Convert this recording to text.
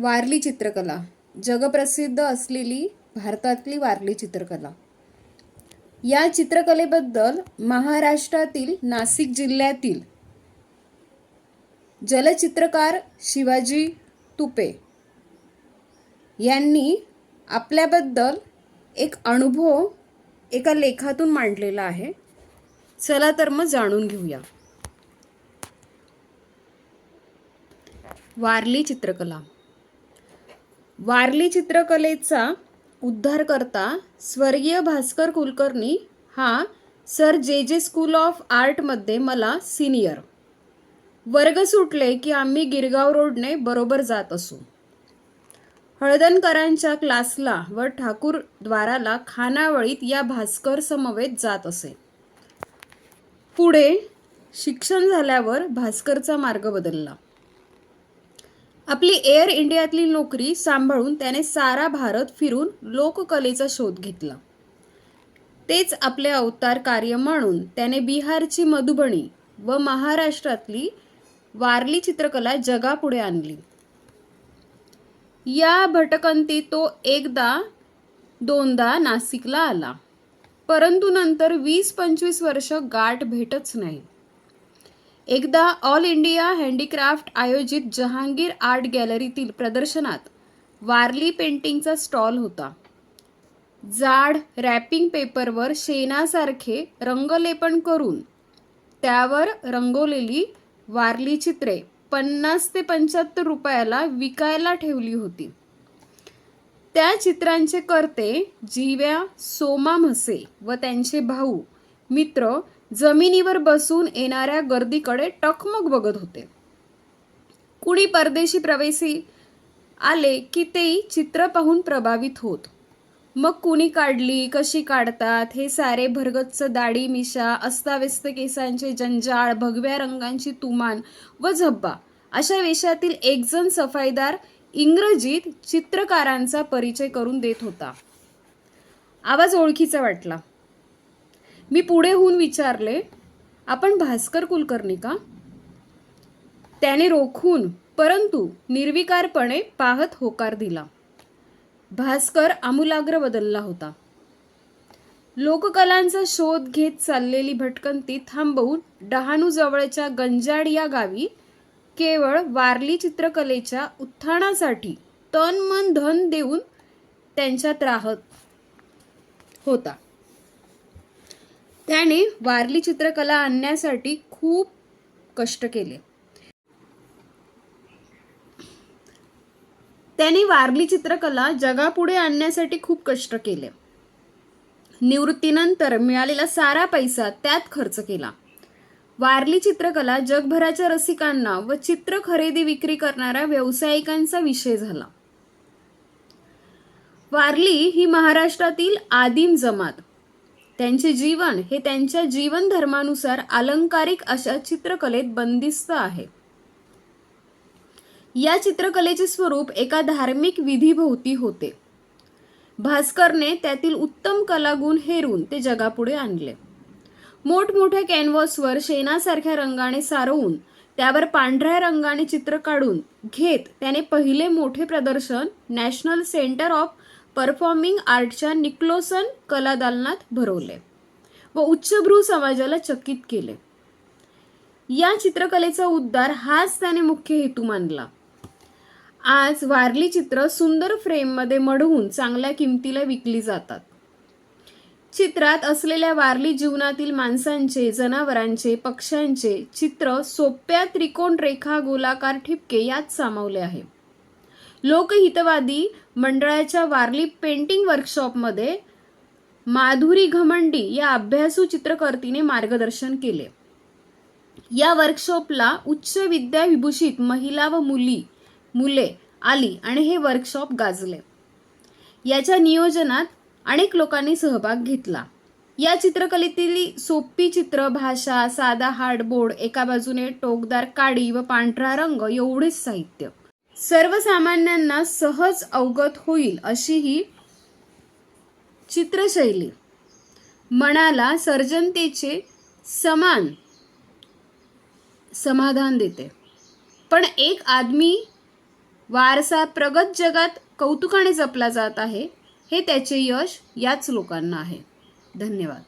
वारली चित्रकला जगप्रसिद्ध असलेली भारतातली वारली चित्रकला. या चित्रकलेबद्दल महाराष्ट्रातील नाशिक जिल्ह्यातील जलचित्रकार शिवाजी तुपे यांनी आपल्याबद्दल एक अनुभव एका लेखातून मांडलेला आहे. चला तर मग जाणून घेऊया. वारली चित्रकला. वारली चित्रकलेचा उद्धारकर्ता स्वर्गीय भास्कर कुलकर्णी हा सर जे जे स्कूल ऑफ आर्टमध्ये मला सिनियर. वर्ग सुटले की आम्ही गिरगाव रोडने बरोबर जात असू. हळदणकरांच्या क्लासला व ठाकूर द्वाराला खानावळीत या भास्कर समवेत जात असे. पुढे शिक्षण झाल्यावर भास्करचा मार्ग बदलला. आपली एअर इंडियातली नोकरी सांभाळून त्याने सारा भारत फिरून लोककलेचा शोध घेतला. तेच आपले अवतार कार्य म्हणून त्याने बिहारची मधुबणी व महाराष्ट्रातली वारली चित्रकला जगापुढे आणली. या भटकंती तो एकदा दोनदा नाशिकला आला. परंतु नंतर वीस पंचवीस वर्ष गाठ भेटच नाही. एकदा ऑल इंडिया हँडीक्राफ्ट आयोजित जहांगीर आर्ट गॅलरीतील प्रदर्शनात वारली पेंटिंगचा स्टॉल होता. जाड रॅपिंग पेपरवर शेणासारखे रंगलेपन करून त्यावर रंगवलेली वारली चित्रे पन्नास ते पंच्याहत्तर रुपयाला विकायला ठेवली होती. त्या चित्रांचे करते जीव्या सोमा म्हसे व त्यांचे भाऊ मित्र जमिनीवर बसून येणाऱ्या गर्दीकडे टकमक बघत होते. कुणी परदेशी प्रवेशी आले की तेही चित्र पाहून प्रभावित होत. मग कुणी काढली कशी काढतात हे सारे भरगच्च दाढी मिशा अस्ताव्यस्त केसांचे जंजाळ भगव्या रंगांची तुमान व झब्बा अशा वेशातील एकजण सफाईदार इंग्रजीत चित्रकारांचा परिचय करून देत होता. आवाज ओळखीचा वाटला. मी पुढे होऊन विचारले आपण भास्कर कुलकर्णी का? त्याने रोखून परंतु निर्विकारपणे पाहत होकार दिला. भास्कर आमूलाग्र बदलला होता. लोककलांचा शोध घेत चाललेली भटकंती थांबवून डहाणू जवळच्या गंजाड या गावी केवळ वारली चित्रकलेच्या उत्थानासाठी तन मन धन देऊन त्यांच्यात राहत होता. त्याने वारली चित्रकला आणण्यासाठी खूप कष्ट केले. त्याने वारली चित्रकला जगापुढे आणण्यासाठी खूप कष्ट केले. निवृत्तीनंतर मिळालेला सारा पैसा त्यात खर्च केला. वारली चित्रकला जगभराच्या रसिकांना व चित्र खरेदी विक्री करणाऱ्या व्यावसायिकांचा विषय झाला. वारली ही महाराष्ट्रातील आदिम जमात. त्यांचे जीवन हे त्यांच्या जीवन धर्मानुसार अलंकारिक अशा चित्रकलेत बंदिस्त आहे. या चित्रकलेचे स्वरूप एका धार्मिक विधीभोवती होते. भास्करने त्यातील उत्तम कलागुण हेरून ते जगापुढे आणले. मोठमोठ्या कॅनव्हसवर शेणासारख्या रंगाने सारवून त्यावर पांढऱ्या रंगाने चित्र काढून घेत त्याने पहिले मोठे प्रदर्शन नॅशनल सेंटर ऑफ परफॉर्मिंग आर्टच्या निक्लोसन कलादालनात भरवले व उच्चभ्रू समाजाला चकित केले. या चित्रकलेचा उद्धार हाच त्याने मुख्य हेतू मानला. आज वारली चित्र सुंदर फ्रेममध्ये मढवून चांगल्या किमतीला विकली जातात. चित्रात असलेल्या वारली जीवनातील माणसांचे जनावरांचे पक्ष्यांचे चित्र सोप्या त्रिकोण रेखा गोलाकार ठिपके यात सामावले आहे. लोकहितवादी मंडळाच्या वारली पेंटिंग वर्कशॉपमध्ये माधुरी घमंडी या अभ्यासू चित्रकर्तीने मार्गदर्शन केले. या वर्कशॉपला उच्च विद्याविभूषित महिला व मुली मुले आली आणि हे वर्कशॉप गाजले. याच्या नियोजनात अनेक लोकांनी सहभाग घेतला. या चित्रकलेतील सोपी चित्र भाषा साधा हार्डबोर्ड एका बाजूने टोकदार काडी व पांढरा रंग एवढेच साहित्य. सर्वसामान्यांना सहज अवगत होईल अशी ही चित्रशैली. मनाला सर्जनतेचे समान समाधान देते. पण एक आदमी वारसा प्रगत जगात कौतुकाने जपला जात आहे हे त्याचे यश याच लोकांना आहे. धन्यवाद.